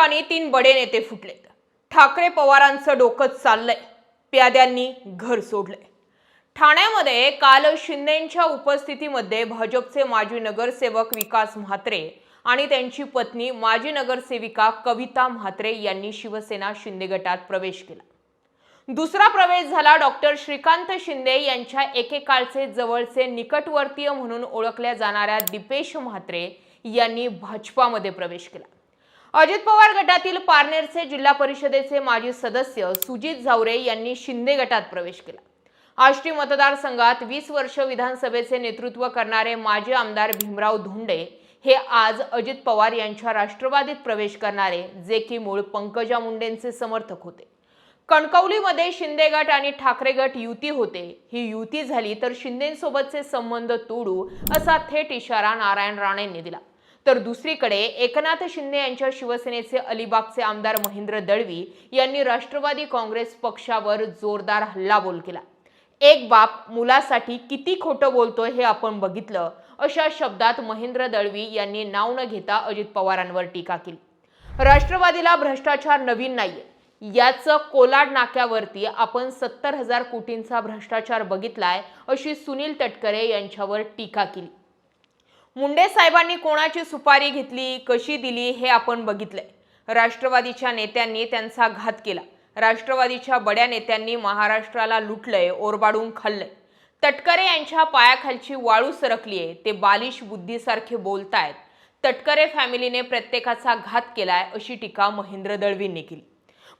ठिकाणी तीन बडे नेते फुटलेत. ठाकरे पवारांचं डोकं चाललंय. प्याद्यांनी घर सोडलंय. ठाण्यामध्ये काल शिंदेच्या उपस्थितीमध्ये भाजपचे माजी नगरसेवक विकास म्हात्रे आणि त्यांची पत्नी माजी नगरसेविका कविता म्हात्रे यांनी शिवसेना शिंदे गटात प्रवेश केला. दुसरा प्रवेश झाला डॉक्टर श्रीकांत शिंदे यांच्या एकेकाळचे जवळचे निकटवर्तीय म्हणून ओळखल्या जाणाऱ्या दीपेश म्हात्रे यांनी भाजपामध्ये प्रवेश केला. अजित पवार गटातील पारनेरचे जिल्हा परिषदेचे माजी सदस्य सुजित झावरे यांनी शिंदे गटात प्रवेश केला. आष्टी मतदारसंघात वीस वर्ष विधानसभेचे नेतृत्व करणारे माजी आमदार भीमराव धोंडे हे आज अजित पवार यांच्या राष्ट्रवादीत प्रवेश करणारे जे की मूळ पंकजा मुंडेंचे समर्थक होते. कणकवलीमध्ये शिंदे गट आणि ठाकरे गट युती होते. ही युती झाली तर शिंदेसोबतचे संबंध तोडू असा थेट इशारा नारायण राणेंनी दिला. तर दुसरीकडे एकनाथ शिंदे यांच्या शिवसेनेचे अलिबागचे आमदार महेंद्र दळवी यांनी राष्ट्रवादी काँग्रेस पक्षावर जोरदार हल्लाबोल केला. एक बाप मुलासाठी किती खोटं बोलतोय हे आपण बघितलं अशा शब्दात महेंद्र दळवी यांनी नाव न घेता अजित पवारांवर टीका केली. राष्ट्रवादीला भ्रष्टाचार नवीन नाहीये. याचं कोलाड नाक्यावरती आपण सत्तर हजार कोटींचा भ्रष्टाचार बघितलाय अशी सुनील तटकरे यांच्यावर टीका केली. मुंडे साहेबांनी कोणाची सुपारी घेतली कशी दिली हे आपण बघितलंय. राष्ट्रवादीच्या नेत्यांनी त्यांचा घात केला. राष्ट्रवादीच्या बड्या नेत्यांनी महाराष्ट्राला लुटलंय ओरबाडून खाल्लंय. तटकरे यांच्या पायाखालची वाळू सरकलीये ते बालिश बुद्धीसारखे बोलतायत. तटकरे फॅमिलीने प्रत्येकाचा घात केलाय अशी टीका महेंद्र दळवींनी केली.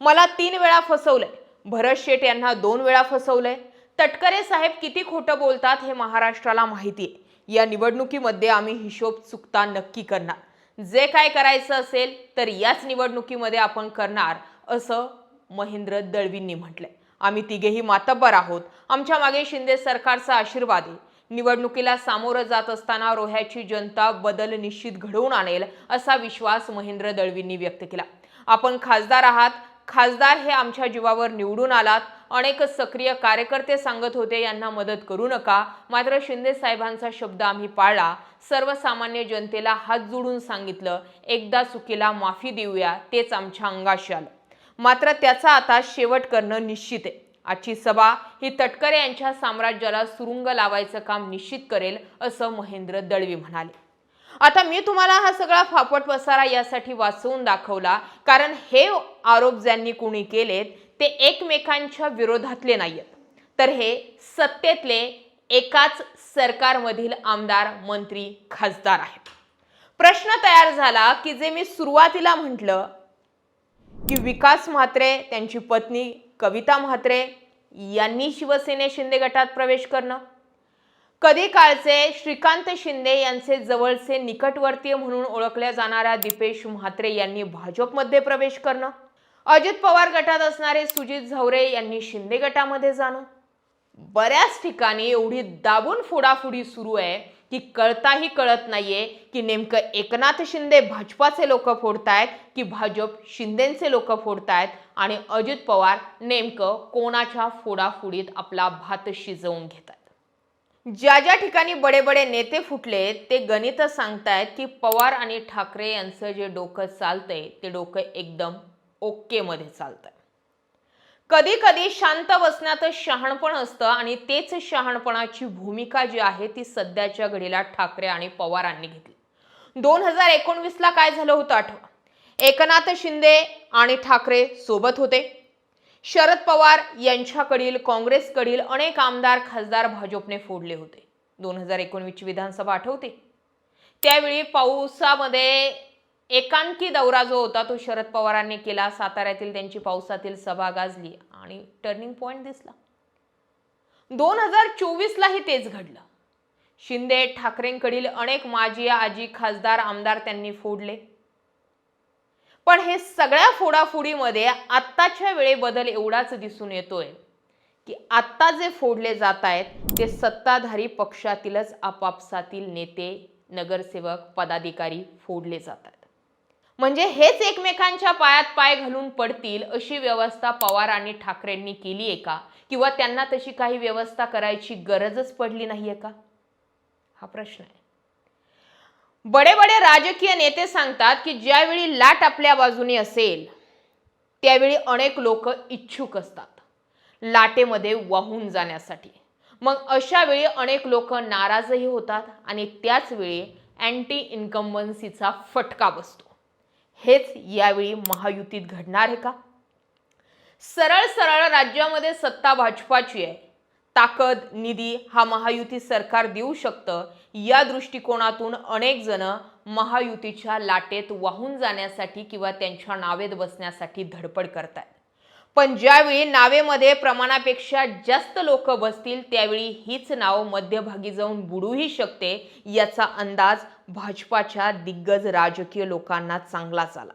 मला तीन वेळा फसवलंय. भरत शेठ यांना दोन वेळा फसवलंय. तटकरे साहेब किती खोटं बोलतात हे महाराष्ट्राला माहिती आहे या निवडणुकीमध्ये आम्ही हिशोब चुकता नक्की करणार. जे काय करायचं असेल तर याच निवडणुकीमध्ये आपण करणार असं महेंद्र दळवींनी म्हटलंय. आम्ही तिघेही मातब्बर आहोत. आमच्या मागे शिंदे सरकारचा आशीर्वाद आहे. निवडणुकीला सामोरं जात असताना रोह्याची जनता बदल निश्चित घडवून आणेल असा विश्वास महेंद्र दळवींनी व्यक्त केला. आपण खासदार आहात. खासदार हे आमच्या जीवावर निवडून आलात. अनेक सक्रिय कार्यकर्ते सांगत होते यांना मदत करू नका. मात्र शिंदे साहेबांचा शब्द आम्ही पाळला. सर्वसामान्य जनतेला हात जोडून सांगितलं एकदा चुकीला माफी देऊया तेच आमच्या अंगाशी आलं. मात्र त्याचा आता शेवट करणं निश्चित आहे. आजची सभा ही तटकरे यांच्या साम्राज्याला सुरुंग लावायचं काम निश्चित करेल असं महेंद्र दळवी म्हणाले. आता मी तुम्हाला हा सगळा फापट पसारा यासाठी वाचवून दाखवला कारण हे आरोप ज्यांनी कोणी केलेत ते एकमेकांच्या विरोधातले नाही आहेत तर हे सत्तेतले एकाच सरकारमधील आमदार मंत्री खासदार आहेत. प्रश्न तयार झाला की जे मी सुरुवातीला म्हटलं की विकास म्हात्रे त्यांची पत्नी कविता म्हात्रे यांनी शिवसेने शिंदे गटात प्रवेश करणं. कधी काळचे श्रीकांत शिंदे यांचे जवळचे निकटवर्तीय म्हणून ओळखल्या जाणाऱ्या दीपेश म्हात्रे यांनी भाजपमध्ये प्रवेश करणं. अजित पवार गटात असणारे सुजित झवरे यांनी शिंदे गटामध्ये जाणं. बऱ्याच ठिकाणी एवढी दाबून फोडाफोडी सुरू आहे की कळताही कळत नाहीये की नेमकं एकनाथ शिंदे भाजपाचे लोक फोडतायत की भाजप शिंदेचे लोक फोडतायत आणि अजित पवार नेमकं कोणाच्या फोडाफोडीत आपला भात शिजवून घेतात ज्या ज्या ठिकाणी बडे बडे नेते फुटले ते गणित सांगतायत की पवार आणि ठाकरे यांचं जे डोकं चालतंय ते डोकं एकदम ओकेमध्ये चालतंय. कधी कधी शांत बसण्यात शहाणपण असतं आणि तेच शहाणपणाची भूमिका जी आहे ती सध्याच्या घडीला ठाकरे आणि पवारांनी घेतली. दोन हजार एकोणवीसला काय झालं होतं आठवा? एकनाथ शिंदे आणि ठाकरे सोबत होते. शरद पवार यांच्याकडील काँग्रेसकडील अनेक आमदार खासदार भाजपने फोडले होते. दोन हजार एकोणवीसची विधानसभा आठवते. त्यावेळी पावसामध्ये एकांकी दौरा जो होता तो शरद पवारांनी केला. साताऱ्यातील त्यांची पावसातील सभा गाजली आणि टर्निंग पॉइंट दिसला. दोन हजार चोवीसलाही तेच घडलं. शिंदे ठाकरेंकडील अनेक माजी आजी खासदार आमदार त्यांनी फोडले. पण हे सगळ्या फोडाफोडीमध्ये आत्ताच्या वेळे बदल एवढाच दिसून येतोय की आत्ता जे फोडले जात आहेत ते सत्ताधारी पक्षातीलच आपापसातील नेते नगरसेवक पदाधिकारी फोडले जातात म्हणजे हेच एकमेकांच्या पायात पाय घालून पडतील अशी व्यवस्था पवार आणि ठाकरेंनी केली आहे का? किंवा त्यांना तशी काही व्यवस्था करायची गरजच पडली नाहीये का? हा प्रश्न आहे. बडे बडे राजकीय नेते सांगतात की ज्यावेळी लाट आपल्या बाजूने असेल त्यावेळी अनेक लोक इच्छुक असतात लाटेमध्ये वाहून जाण्यासाठी. मग अशा वेळी अनेक लोक नाराजही होतात आणि त्याच वेळी अँटी इन्कम्बन्सीचा फटका बसतो. हेच यावेळी महायुतीत घडणार आहे का? सरळ सरळ राज्यामध्ये सत्ता भाजपाची आहे. ताकद निधी हा महायुती सरकार देऊ शकतं या दृष्टिकोनातून अनेक जण महायुतीच्या लाटेत वाहून जाण्यासाठी किंवा त्यांच्या नावेत बसण्यासाठी धडपड करतात पण ज्यावेळी नावेमध्ये प्रमाणापेक्षा जास्त लोक बसतील त्यावेळी हीच नाव मध्यभागी जाऊन बुडूही शकते याचा अंदाज भाजपाच्या दिग्गज राजकीय लोकांना चांगलाच आला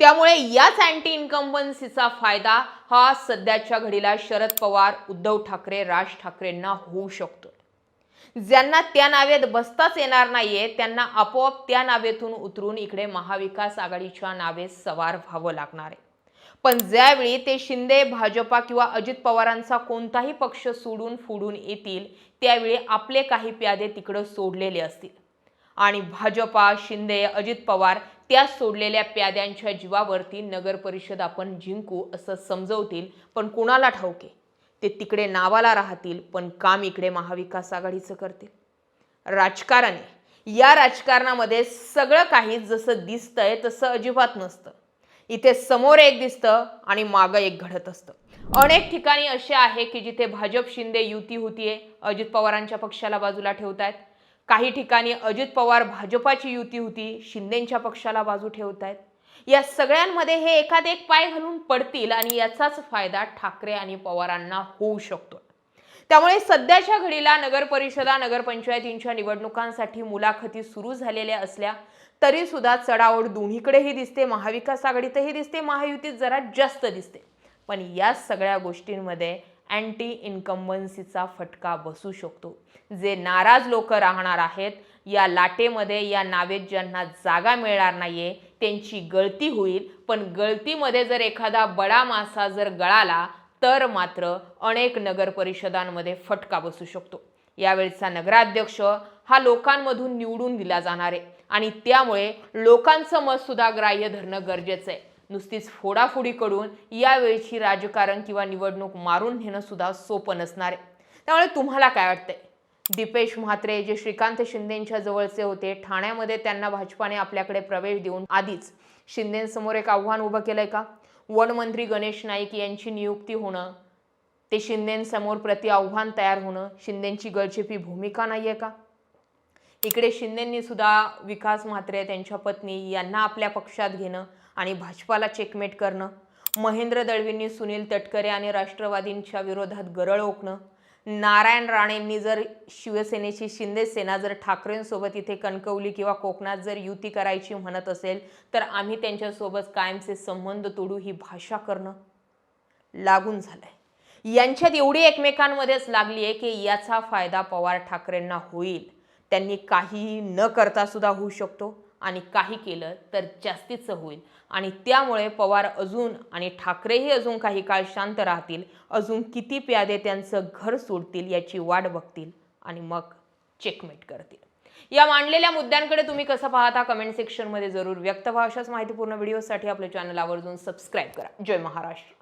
त्यामुळे याच अँटी इन्कम्बन्सीचा फायदा हा सध्याच्या घडीला शरद पवार उद्धव ठाकरे राज ठाकरेंना होऊ शकतो. ज्यांना त्या नावेत बसताच येणार नाहीये त्यांना आपोआप त्या नावेतून उतरून इकडे महाविकास आघाडीच्या नावे सवार व्हावं लागणार आहे. पण ज्यावेळी ते शिंदे भाजपा किंवा अजित पवारांचा कोणताही पक्ष सोडून फुडून येतील त्यावेळी आपले काही प्यादे तिकडं सोडलेले असतील. आणि भाजपा शिंदे अजित पवार त्या सोडलेल्या प्याद्यांच्या जीवावरती नगर परिषद आपण जिंकू असं समजवतील पण कुणाला ठाऊके? ते तिकडे नावाला राहतील पण काम इकडे महाविकास आघाडीचं करतील. राजकारण. आहे. या राजकारणामध्ये सगळं काही जसं दिसतंय तसं अजिबात नसतं. इथे समोर एक दिसतं आणि मागं एक घडत असतं. अनेक ठिकाणी असे आहे की जिथे भाजप शिंदे युती होतीये अजित पवारांच्या पक्षाला बाजूला ठेवतायत. काही ठिकाणी अजित पवार भाजपाची युती होती शिंदेंच्या पक्षाला बाजू ठेवतायत. या सगळ्यांमध्ये हे एखादे एक पाय घालून पडतील आणि याचाच फायदा ठाकरे आणि पवारांना होऊ शकतो. त्यामुळे सध्याच्या घडीला नगर परिषदा नगरपंचायतींच्या निवडणुकांसाठी मुलाखती सुरू झालेल्या असल्या तरी सुद्धा चढाओढ दोन्हीकडेही दिसते महाविकास आघाडीतही दिसते महायुतीत जरा जास्त दिसते. पण या सगळ्या गोष्टींमध्ये अँटी इन्कम्बन्सीचा फटका बसू शकतो. जे नाराज लोक राहणार आहेत या लाटेमध्ये या नावेत ज्यांना जागा मिळणार नाही आहे त्यांची गळती होईल. पण गळतीमध्ये जर एखादा बडा मासा जर गळाला तर मात्र अनेक नगर परिषदांमध्ये फटका बसू शकतो. यावेळचा नगराध्यक्ष हा लोकांमधून निवडून दिला जाणार आहे. आणि त्यामुळे लोकांचं मतसुद्धा ग्राह्य धरणं गरजेचं आहे. नुसतीच फोडाफोडीकडून यावेळची राजकारण किंवा निवडणूक मारून घेणं सुद्धा सोपं नसणार आहे. त्यामुळे तुम्हाला काय वाटतंय? दीपेश म्हात्रे जे श्रीकांत शिंदेंच्या जवळचे होते ठाण्यामध्ये त्यांना भाजपाने आपल्याकडे प्रवेश देऊन आधीच शिंदेसमोर एक आव्हान उभं केलंय का? वनमंत्री गणेश नाईक यांची नियुक्ती होणं ते शिंदेसमोर प्रति आव्हान तयार होणं शिंदेची गळचेपी भूमिका नाही आहे का? इकडे शिंदेंनी सुद्धा विकास म्हात्रे त्यांच्या पत्नी यांना आपल्या पक्षात घेणं आणि भाजपाला चेकमेट करणं. महेंद्र दळवींनी सुनील तटकरे आणि राष्ट्रवादींच्या विरोधात गरळ ओकणं. नारायण राणेंनी जर शिवसेनेची शिंदे सेना जर ठाकरेंसोबत इथे कणकवली किंवा कोकणात जर युती करायची म्हणत असेल तर आम्ही त्यांच्यासोबत कायमचे संबंध तोडू ही भाषा करणं लागून झालंय. यांच्यात एवढी एकमेकांमध्येच लागली आहे की याचा फायदा पवार ठाकरेंना होईल. त्यांनी काही न करता सुद्धा होऊ शकतो आणि काही केलं तर जास्तीचं होईल. आणि त्यामुळे पवार अजून आणि ठाकरेही अजून काही काळ शांत राहतील अजून किती प्यादे त्यांचं घर सोडतील याची वाट बघतील आणि मग चेकमेट करतील. या मांडलेल्या मुद्द्यांकडे तुम्ही कसं पाहता कमेंट सेक्शनमध्ये जरूर व्यक्त व्हा. अशाच माहितीपूर्ण व्हिडिओसाठी आपल्या चॅनल आवर्जून सबस्क्राईब करा. जय महाराष्ट्र.